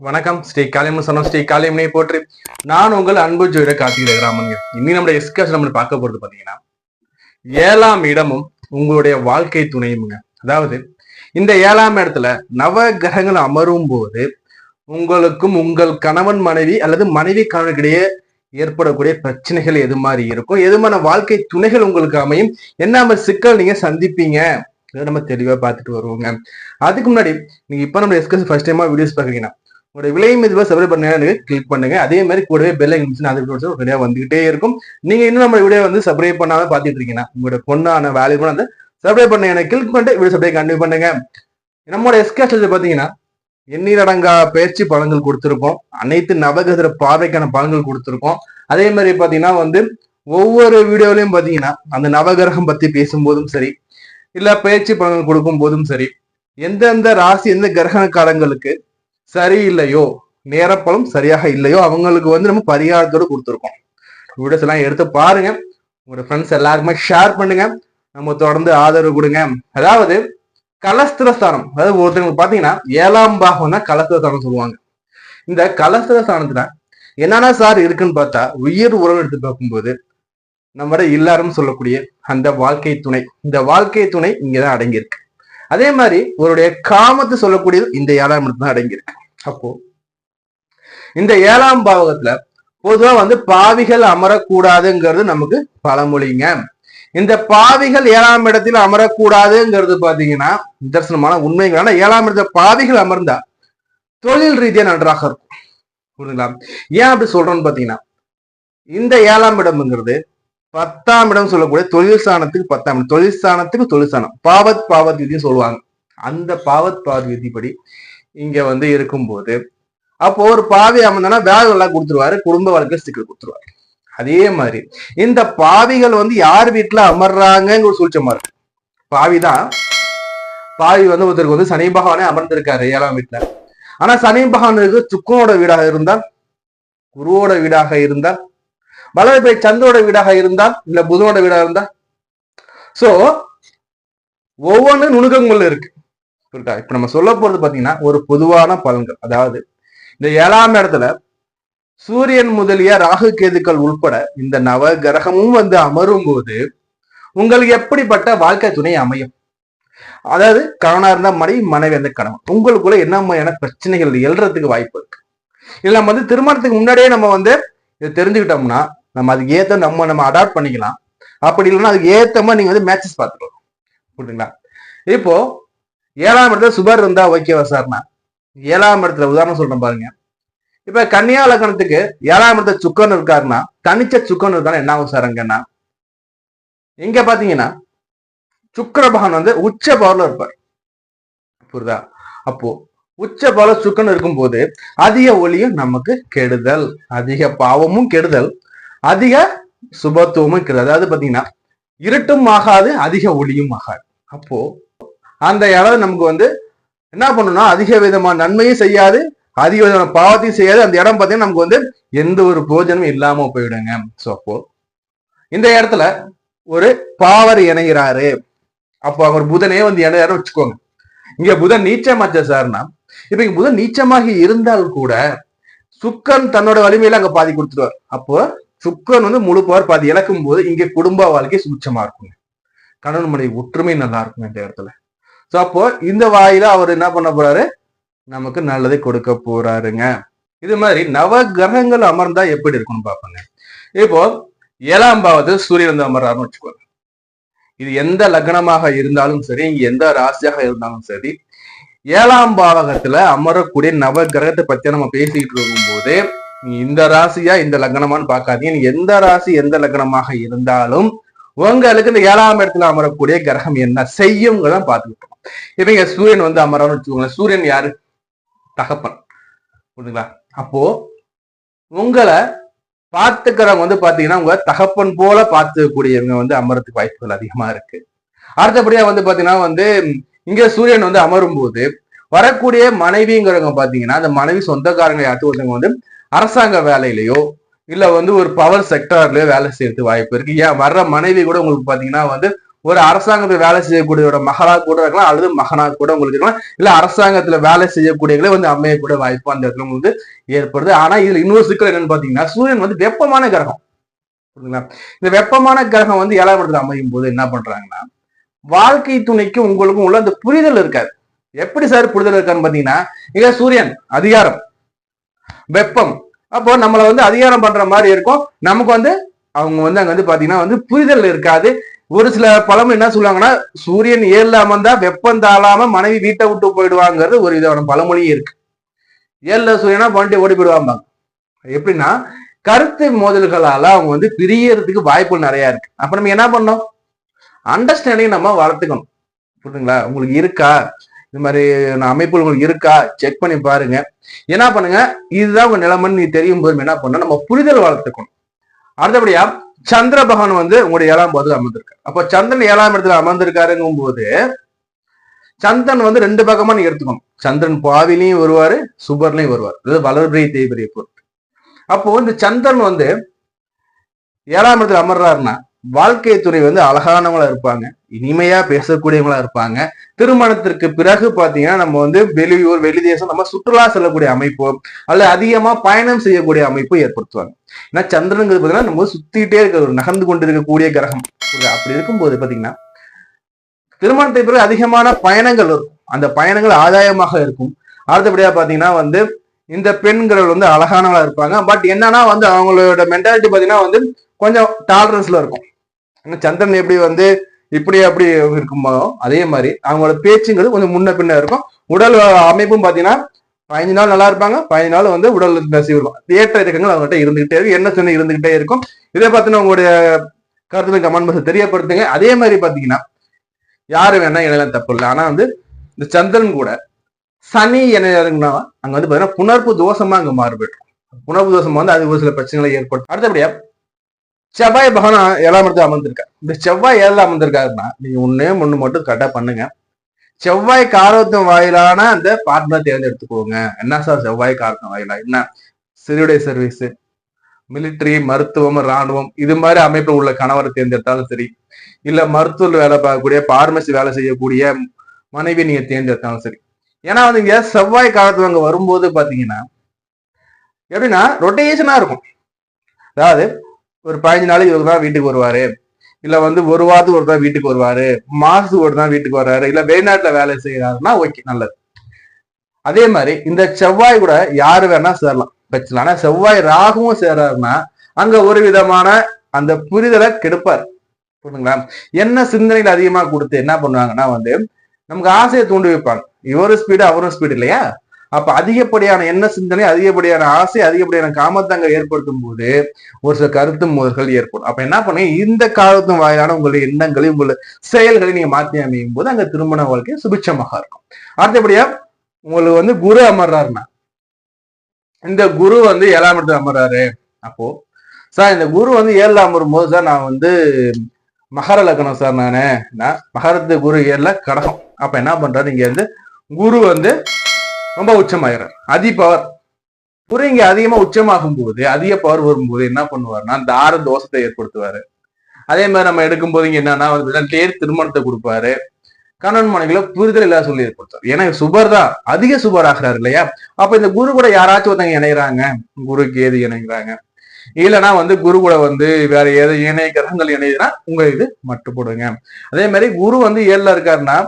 வணக்கம். ஸ்ரீ காளியம்மன் சொன்ன ஸ்ரீ காளியம்மனை போற்றி. நான் உங்கள் அன்பு ஜோதிட கார்த்திகை ராமன்ங்க இன்னும் நம்மளுடைய எஸ்கஸ் நம்ம பார்க்க போறது பாத்தீங்கன்னா ஏழாம் இடமும் உங்களுடைய வாழ்க்கை துணையுமுங்க. அதாவது இந்த ஏழாம் இடத்துல நவ கிரகங்கள் அமரும் போது உங்களுக்கும் உங்கள் கணவன் மனைவி அல்லது மனைவி கணவனுக்கிடையே ஏற்படக்கூடிய பிரச்சனைகள் எது மாதிரி இருக்கும்? எதுமான வாழ்க்கை துணைகள் உங்களுக்கு அமையும்? என்ன மாதிரி சிக்கல் நீங்க சந்திப்பீங்க? நம்ம தெளிவா பார்த்துட்டு வருவோங்க. அதுக்கு முன்னாடி நீங்க இப்ப நம்ம எஸ்கஸ் ஃபர்ஸ்ட் டைமா வீடியோஸ் பாக்குறீங்கன்னா உங்களுடைய விலை மீதுவா சப்ஸ்கிரைப் பண்ண கிளிக் பண்ணுங்க. அதே மாதிரி கூடவே பெல் ஐக்கன் அது வீடியோஸ் வந்துகிட்டே இருக்கும். நீங்க இன்னும் நம்ம வீடியோ வந்து சப்ஸ்கிரைப் பண்ணாம பாத்துட்டு இருக்கீங்கன்னா உங்களோட பொண்ணான வேல்யூபான அந்த சப்ஸ்கிரைப் பண்ண எனக்கு கிளிக் பண்ணிட்டு வீடியோ சப்ஸ்கிரைப் கண்டினியூ பண்ணுங்க. நம்மளோட எஸ்கேஸ் பாத்தீங்கன்னா எண்ணிலடங்கா பயிற்சி பலன்கள் கொடுத்துருக்கோம். அனைத்து நவகிரக பார்வைக்கான பலன்கள் கொடுத்துருக்கோம். அதே மாதிரி பாத்தீங்கன்னா வந்து ஒவ்வொரு வீடியோலையும் பாத்தீங்கன்னா அந்த நவகிரகம் பத்தி பேசும்போதும் சரி இல்ல பயிற்சி பலன்கள் கொடுக்கும் போதும் சரி எந்தெந்த ராசி எந்த கிரக காலங்களுக்கு சரியில்லையோ? நேரப்பழம் சரியாக இல்லையோ? அவங்களுக்கு வந்து நம்ம பரிகாரத்தோட கொடுத்துருக்கோம். வீடியோஸ் எல்லாம் எடுத்து பாருங்க. உங்களோட ஃப்ரெண்ட்ஸ் எல்லாருக்குமே ஷேர் பண்ணுங்க. நம்ம தொடர்ந்து ஆதரவு கொடுங்க. அதாவது கலஸ்திரஸ்தானம். அதாவது ஒருத்தவங்க பாத்தீங்கன்னா ஏழாம் பாகம் தான் கலஸ்திரஸ்தானம் சொல்லுவாங்க. இந்த கலஸ்திரஸ்தானத்துல என்னென்ன சார் இருக்குன்னு பார்த்தா உயிர் உறவு எடுத்து பார்க்கும்போது நம்மட எல்லாரும் சொல்லக்கூடிய அந்த வாழ்க்கை துணை. இந்த வாழ்க்கை துணை இங்கதான் அடங்கியிருக்கு. அதே மாதிரி ஒருடைய காமத்தை சொல்லக்கூடியது இந்த ஏழாம் இடத்துல தான் அடங்கியிருக்கு. அப்போ இந்த ஏழாம் பாவகத்துல பொதுவா வந்து பாவிகள் அமரக்கூடாதுங்கிறது நமக்கு பழமொழிங்க. இந்த பாவிகள் ஏழாம் இடத்தில் அமரக்கூடாதுங்கிறது பாத்தீங்கன்னா நிதர்சனமான உண்மைகள். ஆனா ஏழாம் இடத்துல பாவிகள் அமர்ந்தா தொழில் ரீதியா நன்றாக இருக்கும். புரியுதுங்களா ஏன் அப்படி சொல்றோம்னு பாத்தீங்கன்னா இந்த ஏழாம் இடம்ங்கிறது பத்தாம் இடம் சொல்லக்கூடிய தொழில் ஸ்தானத்துக்கு பத்தாம் இடம். தொழில் ஸ்தானத்துக்கு தொழில் ஸ்தானம். பாவத் பாவத் விதின்னு சொல்லுவாங்க. அந்த பாவத் பாவத் விதிப்படி இங்க வந்து இருக்கும்போது அப்போ ஒரு பாவி அமர்ந்தனா வேலை நல்லா கொடுத்துருவாரு குடும்ப வாழ்க்கை சிக்கல் கொடுத்துருவாரு. அதே மாதிரி இந்த பாவிகள் வந்து யார் வீட்டுல அமர்றாங்கன்னு ஒரு சூழ்ச்சமா இருக்கு பாவிதான். பாவி வந்து ஒருத்தருக்கு வந்து சனி பகவானே அமர்ந்திருக்காரு ஏழாம் வீட்டுல ஆனா சனி பகவானுக்கு சுக்கனோட வீடாக இருந்தால் குருவோட வீடாக இருந்தால் வலதுபை சந்திரோட வீடாக இருந்தால் இல்ல புதனோட வீடாக இருந்தால். சோ ஒவ்வொன்னு நுணுக்கங்கள் இருக்கு. புரியுதா? இப்ப நம்ம சொல்ல போறது பாத்தீங்கன்னா ஒரு பொதுவான பலன்கள். அதாவது இந்த ஏழாம் இடத்துல சூரியன் முதலிய ராகு கேதுக்கள் உட்பட இந்த நவ கிரகமும் வந்து அமரும் போது உங்களுக்கு எப்படிப்பட்ட வாழ்க்கை துணை அமையும்? அதாவது கணவனா இருந்தா மனைவி மனைவி அந்த கணவன். உங்களுக்குள்ள என்ன மாதிரியான பிரச்சனைகள் எழுறதுக்கு வாய்ப்பு இருக்கு? இல்ல நம்ம வந்து திருமணத்துக்கு முன்னாடியே நம்ம வந்து இதை தெரிஞ்சுக்கிட்டோம்னா நம்ம அதுக்கு ஏத்த நம்ம நம்ம அடாப்ட் பண்ணிக்கலாம். அப்படி இல்லைன்னா அதுக்கு ஏத்த மாதிரி நீங்க வந்து மேட்சஸ் பார்த்துக்கலாம். புரியுதுங்களா? இப்போ ஏழாம் இடத்துல சுபர் இருந்தா ஓகேவா சார்னா ஏழாம் இடத்துல உதாரணம் சொல்றேன் பாருங்க. இப்ப கன்னியா லக்னத்துக்கு ஏழாம் இடத்துல சுக்கன் இருக்காருன்னா தனிச்ச சுக்கன் இருக்காரு என்ன ஆகும் சார் அங்கன்னா? இங்க பாத்தீங்கன்னா சுக்கர பகவான் வந்து உச்ச பவர்ல இருப்பார். புரியுதா? அப்போ உச்ச பவர்ல சுக்கன் இருக்கும்போது அதிக ஒளியும் நமக்கு கெடுதல். அதிக பாவமும் கெடுதல். அதிக சுபத்துவமும் கெடுதல். அதாவது பாத்தீங்கன்னா இருட்டும் ஆகாது அதிக ஒளியும் ஆகாது. அப்போ அந்த இடம் நமக்கு வந்து என்ன பண்ணணும்னா அதிக விதமான நன்மையும் செய்யாது அதிக விதமான பாவத்தையும் செய்யாது. அந்த இடம் பார்த்தீங்கன்னா நமக்கு வந்து எந்த ஒரு போஜனமும் இல்லாம போயிடுங்க. ஸோ அப்போ இந்த இடத்துல ஒரு பாவர் இணைகிறாரு அப்போ அவர் புதனே வந்து இணையாரு வச்சுக்கோங்க. இங்க புதன் நீச்சமாச்ச சார்னா இப்ப இங்க புதன் நீச்சமாக இருந்தால் கூட சுக்கன் தன்னோட வலிமையில அங்க பாதி கொடுத்துருவார். அப்போ சுக்கன் வந்து முழு பவர் பாதி இழக்கும் போது இங்க குடும்ப வாழ்க்கை சுச்சமா இருக்குங்க. கணவன் மனைவி ஒற்றுமை நல்லா இருக்கும் இந்த இடத்துல. சோ அப்போ இந்த வாயில அவர் என்ன பண்ண போறாரு? நமக்கு நல்லதை கொடுக்க போறாருங்க. இது மாதிரி நவ கிரகங்கள் அமர்ந்தா எப்படி இருக்கும்னு பார்ப்போங்க. இப்போ ஏழாம் சூரியன் வந்து அமர்றாருன்னு வச்சுக்கோங்க. இது எந்த லக்னமாக இருந்தாலும் சரி இங்க எந்த ராசியாக இருந்தாலும் சரி ஏழாம் பாவகத்துல அமரக்கூடிய நவ கிரகத்தை பத்தி நம்ம பேசிக்கிட்டு இருக்கும் போது நீ இந்த ராசியா இந்த லக்னமான்னு பார்க்காதீங்க. எந்த ராசி எந்த லக்னமாக இருந்தாலும் உங்களுக்கு இந்த ஏழாம் இடத்துல அமரக்கூடிய கிரகம் என்ன? செய்யுங்கிறத பார்த்துக்கிட்டோம் இவங்க சூரியன் வந்து அமரான்னு வச்சுக்கோங்களேன் சூரியன் யாரு? தகப்பன். புரியுதுங்களா அப்போ உங்களை பார்த்துக்கிறவங்க வந்து பாத்தீங்கன்னா உங்க தகப்பன் போல பார்த்துக்கூடியவங்க வந்து அமரத்துக்கு வாய்ப்புகள் அதிகமா இருக்கு. அடுத்தபடியா வந்து பாத்தீங்கன்னா வந்து இங்க சூரியன் வந்து அமரும் போது வரக்கூடிய மனைவிங்கிறவங்க பாத்தீங்கன்னா அந்த மனைவி சொந்தக்காரங்க யாருக்கும் ஒருத்தவங்க வந்து அரசாங்க வேலையிலயோ இல்ல வந்து ஒரு பவர் செக்டார்லயோ வேலை செய்யறதுக்கு வாய்ப்பு இருக்கு. ஏன்? வர்ற மனைவி கூட உங்களுக்கு பாத்தீங்கன்னா வந்து ஒரு அரசாங்கத்துல வேலை செய்யக்கூடியவரோட மகளா கூட இருக்கலாம் அல்லது மகனா கூட உங்களுக்கு இருக்கலாம். இல்ல அரசாங்கத்துல வேலை செய்யக்கூடியவங்களே வந்து அமைய கூட வாய்ப்பு அந்த இடத்துல உங்களுக்கு ஏற்படுது. ஆனா இதுல இன்னொரு சிக்கல் என்னன்னு பாத்தீங்கன்னா சூரியன் வந்து வெப்பமான கிரகம். புரியுதுங்களா இந்த வெப்பமான கிரகம் வந்து ஏழாவது அமையும் போது என்ன பண்றாங்கன்னா வாழ்க்கை துணைக்கும் உங்களுக்கும் உள்ள அந்த புரிதல் இருக்காது. எப்படி சார் புரிதல் இருக்கான்னு பாத்தீங்கன்னா இங்க சூரியன் அதிகாரம் வெப்பம் அப்போ நம்மளை வந்து அதிகாரம் பண்ற மாதிரி இருக்கும். நமக்கு வந்து அவங்க வந்து அங்க வந்து பாத்தீங்கன்னா வந்து புரிதல் இருக்காது. ஒரு சில பழமொழி என்ன சொல்லுவாங்கன்னா சூரியன் ஏழுல அமர்ந்தா வெப்பம் தாழாம மனைவி வீட்டை விட்டு போயிடுவாங்கிறது ஒரு விதமான பழமொழியும் இருக்கு. ஏழுல சூரியனா வண்டி ஓடி போயிடுவாங்க எப்படின்னா கருத்து மோதல்களால அவங்க வந்து பிரியறதுக்கு வாய்ப்புகள் நிறைய இருக்கு. அப்ப நம்ம என்ன பண்ணோம் அண்டர்ஸ்டாண்டிங் நம்ம வளர்த்துக்கணும். புரியுதுங்களா? உங்களுக்கு இருக்கா? இது மாதிரி அமைப்புகள் உங்களுக்கு இருக்கா? செக் பண்ணி பாருங்க. என்ன பண்ணுங்க? இதுதான் உங்க நிலைமைன்னு நீ தெரியும் போது என்ன பண்ணணும்? நம்ம புரிதல் வளர்த்துக்கணும். அடுத்தபடியா சந்திர பகவான் வந்து உங்களுடைய ஏழாம் போது அமர்ந்திருக்காரு. அப்போ சந்திரன் ஏழாம் இடத்துல அமர்ந்திருக்காருங்கும் போது சந்திரன் வந்து ரெண்டு பக்கமா நீ எடுத்துக்கணும். சந்திரன் பாவிலையும் வருவாரு சுபர்லையும் வருவார். அதாவது வளர்பிரை தேய்பிரையை பொருள் அப்போ இந்த சந்திரன் வந்து ஏழாம் இடத்துல அமர்றாருன்னா வாழ்க்கை துறை வந்து அழகானவங்களா இருப்பாங்க. இனிமையா பேசக்கூடியவங்களா இருப்பாங்க. திருமணத்திற்கு பிறகு பாத்தீங்கன்னா நம்ம வந்து வெளியூர் வெளிதேசம் நம்ம சுற்றுலா செல்லக்கூடிய அமைப்பு அல்லது அதிகமா பயணம் செய்யக்கூடிய அமைப்பு ஏற்படுத்துவாங்க. ஏன்னா சந்திரனுங்கிறது பாத்தீங்கன்னா நம்ம சுத்திட்டே இருக்க ஒரு நகர்ந்து கொண்டு இருக்கக்கூடிய கிரகம். அப்படி இருக்கும்போது பாத்தீங்கன்னா திருமணத்தை பிறகு அதிகமான பயணங்கள் இருக்கும் அந்த பயணங்கள் ஆதாயமாக இருக்கும். அடுத்தபடியா பாத்தீங்கன்னா வந்து இந்த பெண்கள் வந்து அழகானவங்களா இருப்பாங்க. பட் என்னன்னா வந்து அவங்களோட மென்டாலிட்டி பாத்தீங்கன்னா வந்து கொஞ்சம் டாலரன்ஸ்ல இருக்கும். சந்திரன் எப்படி வந்து இப்படி அப்படி இருக்குமோ அதே மாதிரி அவங்களோட பேச்சுங்கிறது கொஞ்சம் முன்ன பின்ன இருக்கும். உடல் அமைப்பும் பாத்தீங்கன்னா பதினஞ்சு நாள் நல்லா இருப்பாங்க. பதினஞ்சு நாள் வந்து உடல் நசி இருக்கும் ஏற்ற இறக்கங்கள் அவங்ககிட்ட இருந்துகிட்டே இருக்கும் என்ன சொன்ன இருந்துகிட்டே இருக்கும். இதை பார்த்தீங்கன்னா உங்களுடைய கருத்துல கமெண்ட் பாக்ஸ் தெரியப்படுத்துங்க. அதே மாதிரி பாத்தீங்கன்னா யாரு வேணா இணையலாம் தப்பு இல்லை. ஆனா வந்து இந்த சந்திரன் கூட சனி இணையன்னா அங்க வந்து பாத்தீங்கன்னா புணர்ப்பு தோஷமா அங்க மாறுபடும் புணர்ப்பு தோஷம் வந்து அது ஒரு சில பிரச்சனைகளை ஏற்படும் அடுத்தபடியா செவ்வாய் பகவான் ஏழாம் இடத்துல அமர்ந்திருக்கார். இந்த செவ்வாய் ஏழில் அமர்ந்திருக்காருன்னா நீங்க ஒன்னே ஒண்ணு மட்டும் கரெக்டா பண்ணுங்க. செவ்வாய் காரத்துவம் வாயிலான அந்த பார்ட்னர் தேர்ந்தெடுத்துக்கோங்க. என்ன சார் செவ்வாய் காரத்துவம் வாயிலா? என்ன? சிறுவிடை சர்வீஸ் மிலிட்டரி மருத்துவம் ராணுவம் இது மாதிரி அமைப்பில் உள்ள கணவரை தேர்ந்தெடுத்தாலும் சரி இல்ல மருத்துவ வேலை பார்க்கக்கூடிய பார்மசி வேலை செய்யக்கூடிய மனைவி நீங்க தேர்ந்தெடுத்தாலும் சரி. ஏன்னா வந்து இங்க செவ்வாய் காலத்துல அங்க வரும்போது பாத்தீங்கன்னா எப்படின்னா ரொட்டேஷனா இருக்கும். அதாவது ஒரு பதினஞ்சு நாளைக்கு இவர் தான் வீட்டுக்கு வருவாரு. இல்ல வந்து ஒரு வாரத்துக்கு ஒரு தான் வீட்டுக்கு வருவாரு. மாசத்துக்கு ஒரு தான் வீட்டுக்கு வர்றாரு. இல்ல வெளிநாட்டுல வேலை செய்யறாருன்னா ஓகே நல்லது. அதே மாதிரி இந்த செவ்வாய் கூட யாரு வேணா சேரலாம். பிரச்சனை ஆனா செவ்வாய் ராகுவும் சேராருன்னா அங்க ஒரு விதமான அந்த புரிதலை கெடுப்பார். புரியுதுங்களா என்ன சிந்தனைகள் அதிகமா கொடுத்து என்ன பண்ணுவாங்கன்னா வந்து நமக்கு ஆசையை தூண்டி வைப்பாங்க. இவரும் ஸ்பீடு அவரும் ஸ்பீடு இல்லையா? அப்ப அதிகப்படியான என்ன சிந்தனை அதிகப்படியான ஆசை அதிகப்படியான காமத்தங்கள் ஏற்படுத்தும் போது ஒரு சில கருத்து மோதல்கள் ஏற்படும். அப்ப என்ன பண்ணுங்க இந்த காலத்தின் வாயிலான உங்களுடைய எண்ணங்களை உங்களுடைய செயல்களை நீங்க மாற்றி அமையும் போது அங்க திருமண வாழ்க்கை சுபிட்சமாக இருக்கும். அடுத்தபடியா உங்களுக்கு வந்து குரு அமர்றாருன்னா இந்த குரு வந்து ஏழாம் இடத்துல அமர்றாரு. அப்போ சார் இந்த குரு வந்து ஏழில் அமரும் போது சார் நான் வந்து மகர லக்னம் சார் நானு. நான் மகரத்து குரு ஏழில் கடகம். அப்ப என்ன பண்றாரு? இங்க வந்து குரு வந்து ரொம்ப உச்சமாயிரும் அதி பவர் குரு இங்க அதிகமா உச்சமாகும் போது அதிக பவர் வரும்போது என்ன பண்ணுவாருன்னா தார தோஷத்தை ஏற்படுத்துவாரு. அதே மாதிரி நம்ம எடுக்கும்போது இங்க என்னன்னா தேர் திருமணத்தை கொடுப்பாரு. கணவன் மனைவில புரிதல் இல்லாத சொல்லி ஏற்படுத்தார் ஏன்னா சுபர் தான். அதிக சுபர் ஆகிறாரு இல்லையா? அப்ப இந்த குரு கூட யாராச்சும் ஒருத்தங்க இணைகிறாங்க குருக்கு ஏது இணைகிறாங்க. இல்லைன்னா வந்து குரு கூட வந்து வேற ஏதோ இணைய கிரகங்கள் இணைதுன்னா உங்க இது மட்டுப்படுங்க அதே மாதிரி குரு வந்து ஏழுல இருக்காருன்னா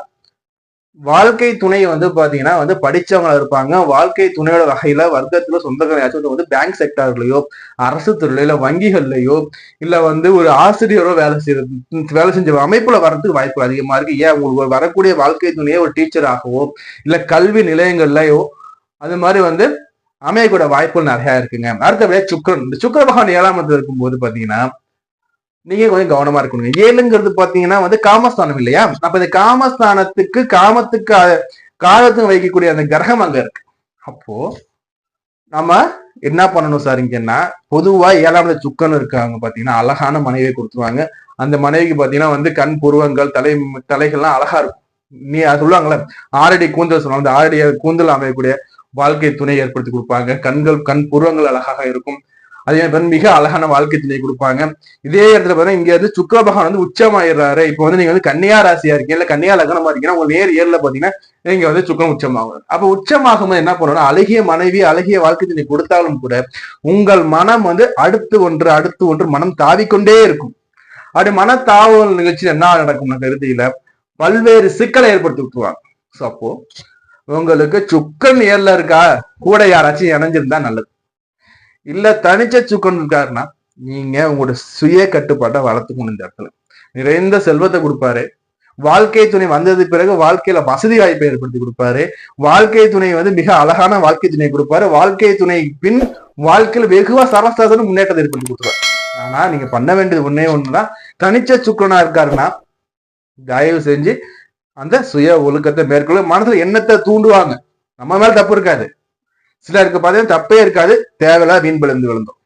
வாழ்க்கை துணை வந்து பாத்தீங்கன்னா வந்து படிச்சவங்க இருப்பாங்க. வாழ்க்கை துணையோட வகையில வர்க்கத்துல சொந்தக்காரையாச்சும் வந்து பேங்க் செக்டார்லயோ அரசு துறையில வங்கிகள்லயோ இல்ல வந்து ஒரு ஆசிரியரோ வேலை செய்ய வேலை செஞ்ச அமைப்புல வர்றதுக்கு வாய்ப்பு அதிகமா இருக்கு. ஏன் உங்களுக்கு வரக்கூடிய வாழ்க்கை துணையே ஒரு டீச்சராகவோ இல்ல கல்வி நிலையங்கள்லயோ அது மாதிரி வந்து அமையக்கூட வாய்ப்புகள் நிறைய இருக்குங்க. அடுத்தபடியா சுக்கரன். இந்த சுக்கர பகவான் ஏழாம் இருக்கும் இருக்கும்போது பாத்தீங்கன்னா நீங்க கொஞ்சம் கவனமா இருக்கணுங்க. ஏழுங்கிறது பாத்தீங்கன்னா வந்து காமஸ்தானம் இல்லையா? அப்ப இந்த காமஸ்தானத்துக்கு காமத்துக்கு காலத்துக்கு வைக்கக்கூடிய அந்த கிரகம் அங்க இருக்கு. அப்போ நம்ம என்ன பண்ணணும் சார் இங்கன்னா பொதுவா ஏழாம் சுக்கன் இருக்காங்க பாத்தீங்கன்னா அழகான மனைவியை கொடுத்துருவாங்க. அந்த மனைவிக்கு பாத்தீங்கன்னா வந்து கண் புருவங்கள் தலை தலைகள்லாம் அழகா இருக்கும். நீ அது சொல்லுவாங்கல்ல ஆறடி கூந்தல் சொல்லுவாங்க. அந்த ஆறடி கூந்தல் அமையக்கூடிய வாழ்க்கை துணை ஏற்படுத்தி கொடுப்பாங்க. கண்கள் கண் புருவங்கள் அழகாக இருக்கும். அதே மாதிரி மிக அழகான வாழ்க்கை துணை கொடுப்பாங்க. இதே இடத்துல பாத்தீங்கன்னா இங்க இருந்து சுக்கர பகவான் வந்து உச்சமாயிடுறாரு. இப்போ வந்து நீங்க வந்து கன்னியா ராசியா இருக்கீங்க இல்ல கன்னியா லக்னமா இருக்கீங்கன்னா உங்க நேர் ஏர்ல பாத்தீங்கன்னா இங்க வந்து சுக்கரம் உச்சமாகும் அப்ப உச்சமாகும்போது என்ன பண்ணணும் அழகிய மனைவி அழகிய வாழ்க்கை துணை கொடுத்தாலும் கூட உங்கள் மனம் வந்து அடுத்து ஒன்று அடுத்து ஒன்று மனம் தாவிக்கொண்டே இருக்கும். அப்படி மன தாவல் நிகழ்ச்சி என்ன நடக்கும் கருதியில பல்வேறு சிக்கலை ஏற்படுத்தி விட்டுருவாங்க. ஸோ அப்போ உங்களுக்கு சுக்கன் ஏர்ல இருக்கா? கூட யாராச்சும் இணைஞ்சிருந்தா நல்லது. இல்ல தனிச்ச சுக்கன் இருக்காருன்னா நீங்க உங்களோட சுய கட்டுப்பாட்டை வளர்த்துக்கணும் இந்த இடத்துல. நிறைந்த செல்வத்தை கொடுப்பாரு. வாழ்க்கை துணை வந்தது பிறகு வாழ்க்கையில வசதி வாய்ப்பை ஏற்படுத்தி கொடுப்பாரு. வாழ்க்கை துணை வந்து மிக அழகான வாழ்க்கை துணை கொடுப்பாரு. வாழ்க்கை துணை பின் வாழ்க்கையில வெகுவா சரஸ்தாசன முன்னேற்றத்தை ஏற்படுத்தி கொடுத்துருவாரு. ஆனா நீங்க பண்ண வேண்டியது ஒன்னே ஒண்ணுதான். தனிச்ச சுக்கரனா இருக்காருன்னா தயவு செஞ்சு அந்த சுய ஒழுக்கத்தை மேற்கொள்ள மனசுல எண்ணத்தை தூண்டுவாங்க. நம்ம மேல தப்பு இருக்காது. சிலருக்கு பார்த்தீங்கன்னா தப்பே இருக்காது தேவையில்லா வீண் விழுந்து விழுந்தோம்.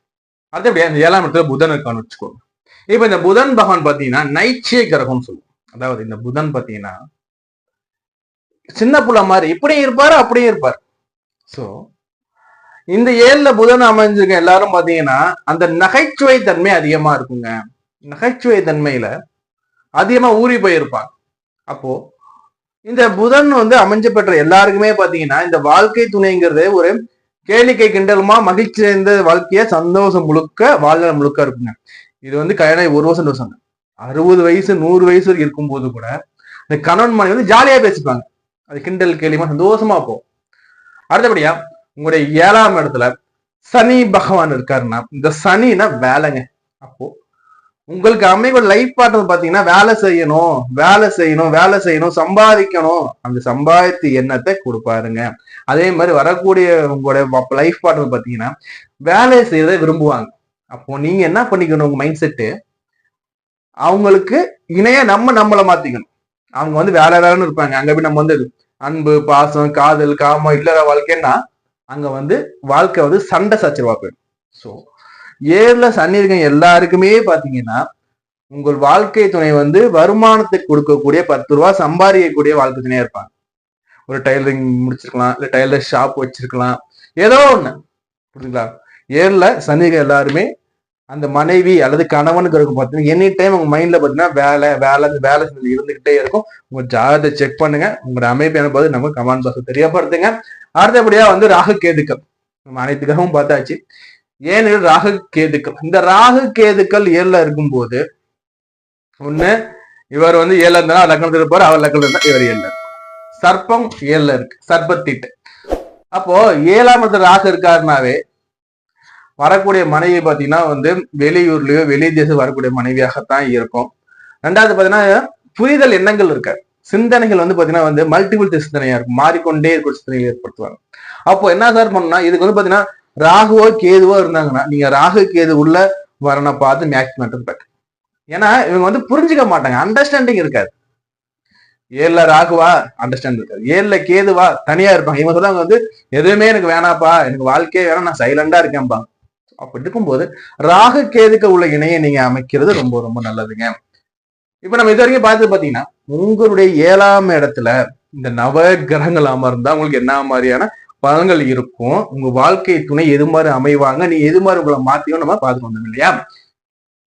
அது அப்படியே அந்த ஏழாம் இடத்துல புதன் இருக்கான்னு வச்சுக்கோங்க இப்போ இந்த புதன் பகவான் பார்த்தீங்கன்னா நைச்சிய கிரகம்னு சொல்லுவோம். அதாவது இந்த புதன் பார்த்தீங்கன்னா சின்ன புள்ள மாதிரி இப்படியும் இருப்பாரு அப்படியும் இருப்பார். ஸோ இந்த ஏழுல புதன் அமைஞ்சிருக்க எல்லாரும் பார்த்தீங்கன்னா அந்த நகைச்சுவை தன்மை அதிகமா இருக்குங்க. நகைச்சுவை தன்மையில அதிகமா ஊறி போயிருப்பாங்க. அப்போ இந்த புதன் வந்து அமைஞ்சு பெற்ற எல்லாருக்குமே பாத்தீங்கன்னா இந்த வாழ்க்கை துணைங்கிறது ஒரு கேளிக்கை கிண்டலுமா மகிழ்ச்சி நிறைந்த வாழ்க்கைய சந்தோஷம் முழுக்க வாழ்நாள் முழுக்க இருக்குங்க. இது வந்து கல்யாணம் ஒரு வருஷம் வருஷம் அறுபது வயசு நூறு வயசு இருக்கும் போது கூட இந்த கணவன் மனைவி வந்து ஜாலியா பேசிப்பாங்க. அது கிண்டல் கேலிமா சந்தோஷமா போகும். அடுத்தபடியா உங்களுடைய ஏழாம் இடத்துல சனி பகவான் இருக்காருன்னா இந்த சனினா வேலைங்க. அப்போ உங்களுக்கு அமைவோட லைஃப் பார்ட்னர் பாத்தீங்கன்னா வேலை செய்யணும் வேலை செய்யணும் வேலை செய்யணும் சம்பாதிக்கணும். அந்த சம்பாதித்து எண்ணத்தை கொடுப்பாருங்க. அதே மாதிரி வரக்கூடிய உங்களோட லைஃப் பார்ட்னர் பாத்தீங்கன்னா வேலை செய்யறத விரும்புவாங்க. அப்போ நீங்க என்ன பண்ணிக்கணும்? உங்க மைண்ட் செட்டு அவங்களுக்கு இணைய நம்ம நம்மளை மாத்திக்கணும். அவங்க வந்து வேலை வேலைன்னு இருப்பாங்க. அங்க போய் நம்ம வந்து அன்பு பாசம் காதல் காமம் இல்லற வாழ்க்கைன்னா அங்க வந்து வாழ்க்கை வந்து சண்டை சச்சரவா போயிடும். ஸோ ஏழுல சனி இருக்க எல்லாருக்குமே பாத்தீங்கன்னா உங்கள் வாழ்க்கை துணை வந்து வருமானத்துக்கு கொடுக்கக்கூடிய பத்து ரூபா சம்பாதிக்கக்கூடிய வாழ்க்கை துணையா இருப்பாங்க. ஒரு டைலரிங் முடிச்சிருக்கலாம் இல்ல டைலர் ஷாப் வச்சிருக்கலாம். ஏதோ ஒண்ணு. புரியுதுங்களா ஏழுல சனிக எல்லாருமே அந்த மனைவி அல்லது கணவனுக்கு இருக்கும் பார்த்தீங்கன்னா எனி டைம் உங்க மைண்ட்ல பாத்தீங்கன்னா வேலை வேலை வேலை செஞ்சு இருந்துகிட்டே இருக்கும். உங்க ஜாதகத்தை செக் பண்ணுங்க. உங்களோட அமைப்பு என்பது நம்ம கமெண்ட் பாக்ஸ் தெரியப்படுத்துங்க. அடுத்தபடியா வந்து ராகு கேதுக்கள். நம்ம அனைத்து கிரகமும் பார்த்தாச்சு. ஏனெனில் ராகு கேதுக்கள். இந்த ராகு கேதுக்கள் ஏழுல இருக்கும்போது ஒண்ணு இவர் வந்து ஏழுல இருந்தா லக்னத்தில் இருப்பார்? அவர் லக்னத்தில் இருந்தா இவர் ஏழுல சர்ப்பம் ஏழுல இருக்கு. சர்ப்பத்தீட்டு. அப்போ ஏழாம் இடத்துல ராகு இருக்காருனாவே வரக்கூடிய மனைவி பாத்தீங்கன்னா வந்து வெளியூர்லயோ வெளி தேசம் வரக்கூடிய மனைவியாகத்தான் இருக்கும். ரெண்டாவது பாத்தீங்கன்னா புரிதல் எண்ணங்கள் இருக்காது சிந்தனைகள் வந்து பாத்தீங்கன்னா வந்து மல்டிபிள் சிந்தனையா இருக்கும். மாறிக்கொண்டே இருக்கிற சிந்தனைகள் ஏற்படுத்துவாங்க. அப்போ என்ன சார் பண்ணா இதுக்கு வந்து பாத்தீங்கன்னா ராகுவோ கேதுவோ இருந்தாங்கன்னா நீங்க ராகு கேது உள்ள வரனை பார்த்து மேக்ஸ் பெட்டர் ஏன்னா இவங்க வந்து புரிஞ்சுக்க மாட்டாங்க. அண்டர்ஸ்டாண்டிங் இருக்காது. ஏழுல ராகுவா அண்டர்ஸ்டாண்ட் இருக்காது. ஏழுல கேதுவா தனியா இருப்பாங்க. இவங்க சொல்றாங்க வந்து எதுவுமே எனக்கு வேணாப்பா. எனக்கு வாழ்க்கையே வேணாம். நான் சைலண்டா இருக்கேன்பா அப்படி இருக்கும்போது ராகு கேதுக்கு உள்ள இணையை நீங்க அமைக்கிறது ரொம்ப ரொம்ப நல்லதுங்க. இப்ப நம்ம இது வரைக்கும் பார்த்து பாத்தீங்கன்னா உங்களுடைய ஏழாம் இடத்துல இந்த நவ கிரகங்கள் அமர்ந்தா உங்களுக்கு என்ன மாதிரியான பலன்கள் இருக்கும். உங்க வாழ்க்கை துணை எது மாதிரி அமைவாங்க? நீ எது மாதிரி உங்களை மாத்தியும் நம்ம பார்த்துட்டு வந்தோம் இல்லையா?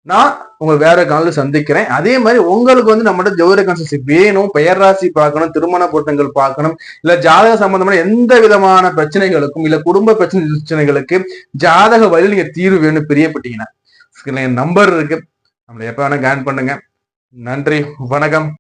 நான் உங்க வேற காலில் சந்திக்கிறேன். அதே மாதிரி உங்களுக்கு வந்து நம்மகிட்ட ஜோதிட கன்சல்சி வேணும் பெயர் ராசி பார்க்கணும் திருமண பொருத்தங்கள் பார்க்கணும் இல்ல ஜாதக சம்பந்தமான எந்த விதமான பிரச்சனைகளுக்கும் இல்ல குடும்ப பிரச்சனை பிரச்சனைகளுக்கு ஜாதக வழியில் நீங்க தீர்வு வேணும் பிரியப்பட்டீங்கன்னா நம்பர் இருக்கு. நம்மளை எப்ப வேணா கேன் பண்ணுங்க. நன்றி வணக்கம்.